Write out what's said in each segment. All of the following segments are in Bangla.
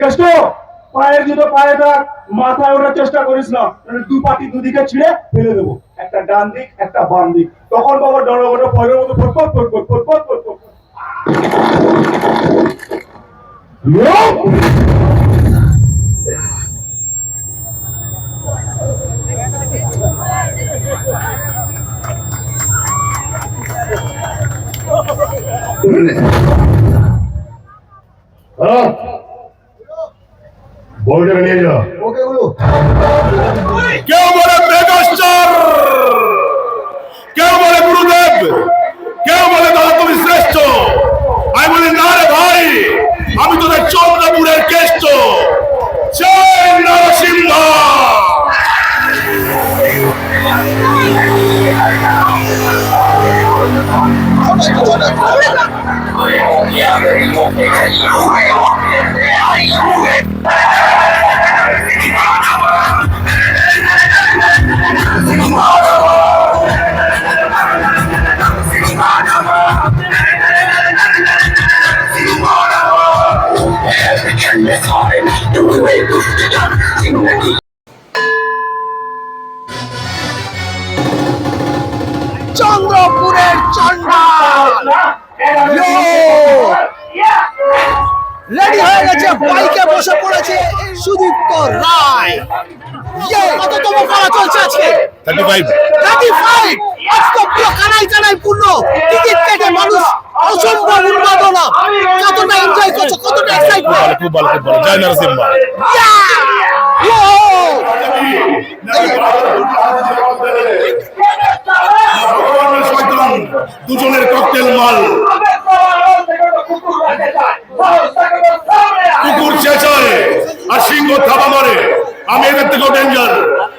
কেষ্ট, পায়ের জুতো পায়ে থাক ওঠার চেষ্টা করিস না দু পাটি দুদিকে ছিঁড়ে ফেলে দেবো। একটা ডান দিক, একটা বাম দিক। তখন বাবা মতো ফটফট বউটা নিয়ে যা ওকে গুলো কেউ বলে মেগাস্টার কেউ বলে গুরুদেব কেউ বলে দাদা তুমি শ্রেষ্ঠ। আমি বলি না রে ভাই আমি তোদের চন্দ্রপুরের কেষ্ট। জয় Narasimha. Every time, the way we done, in the বাইকে বসে পড়েছে সুদীপ্ত রায়। ইয়ে কততম করা চলছে আজকে? থার্টি ফাইভ থার্টি ফাইভ আজকে কানাই কানাই পূর্ণ। টিকিট কেটে মানুষ অসম্ভব উন্মাদনা। কতটা এনজয় করছে কতটা এক্সাইটমেন্ট খুব ভালো খুব ভালো জয় নরসিংহ। ভগবানের আমি এদের থেকেও ডেঞ্জার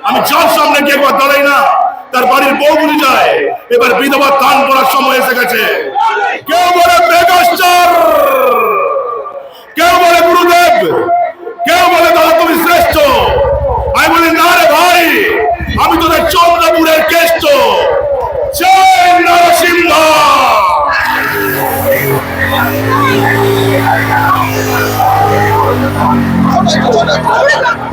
আমি যার সামনে গিয়ে একবার দাঁড়াই না, তার বাড়ির বউ বলে যায়, এবার বিধবা দান করার সময় এসে গেছে। কেউ বলে মেগাস্টার, কেউ বলে গুরুদেব, কেউ বলে দাদা তুমি শ্রেষ্ঠ। আমি বলি, না রে ভাই, আমি তোদের চন্দ্রপুরের কেষ্ট। নরসিংহ। অবস্থান তোর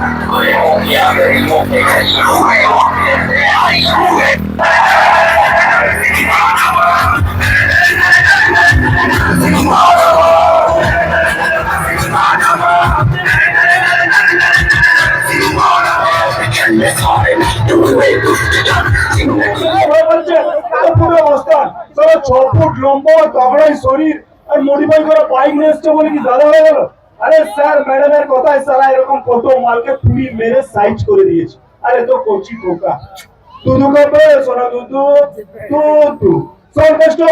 ছ ফুট লম্বা, তগড়াই শরীর, আর মডিফাই করা বাইক নিয়ে এসছে বলে কি দাদা হয়ে গেল? আরে স্যার, ম্যাডামের কথায় সারা এরকম কত মালকে পুরি মেরে সাইজ করে দিয়েছে। আরে তো কচি ঠোকা দুদু কাপে সোনা দুদু তু শোন কেষ্ট,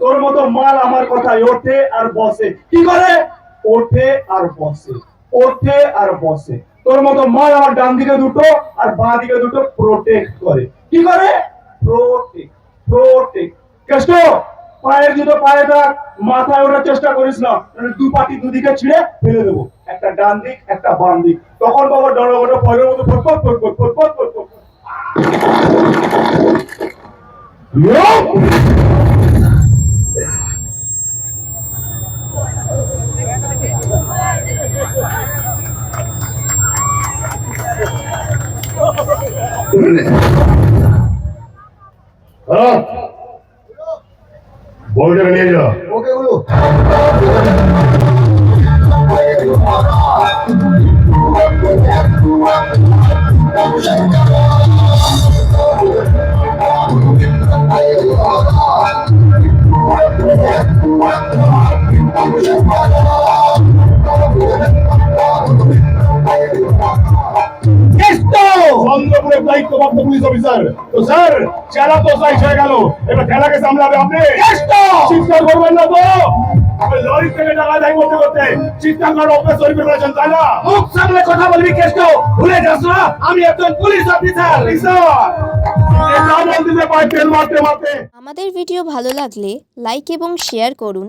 তোর মতো মাল আমার কথায় ওঠে আর বসে। কি করে? ওঠে আর বসে, ওঠে আর বসে। তোর মতো মাল আমার ডান দিকে দুটো আর বাঁ দিকে দুটো প্রোটেক্ট করে। কি করে? প্রোটেক্ট প্রোটেক্ট কেষ্ট পায়ের জুতো পায়ে থাক মাথায় ওঠার চেষ্টা করিস না দু পাটি দুদিকে ছিঁড়ে ফেলে দেবো। একটা ডান দিক, একটা বাম দিক। তখন বাবা ডরগটো পয়ের মতো ফটফট ফটফট ফটফট বউটা নিয়ে যা ওকে গুলো চন্দ্রপুরের দায়িত্বপ্রাপ্ত পুলিশ অফিসার। তো স্যার চেলা তো সাইজ হয়ে গেল। এবার খেলাকে সামলাবে আপনি। চিৎকার করবেন না তো। লরি থেকে টাকা যাই করতে করতে চিৎকার করার অভ্যাস তৈরি করে ফেলেছেন তাই না? মুখ সামনে কথা বলবি কেষ্ট। ভুলে যাস না আমি একজন পুলিশ অফিসার। এটা বলতে পাই তেল মারতে মারতে। আমাদের ভিডিও ভালো লাগলে লাইক এবং শেয়ার করুন।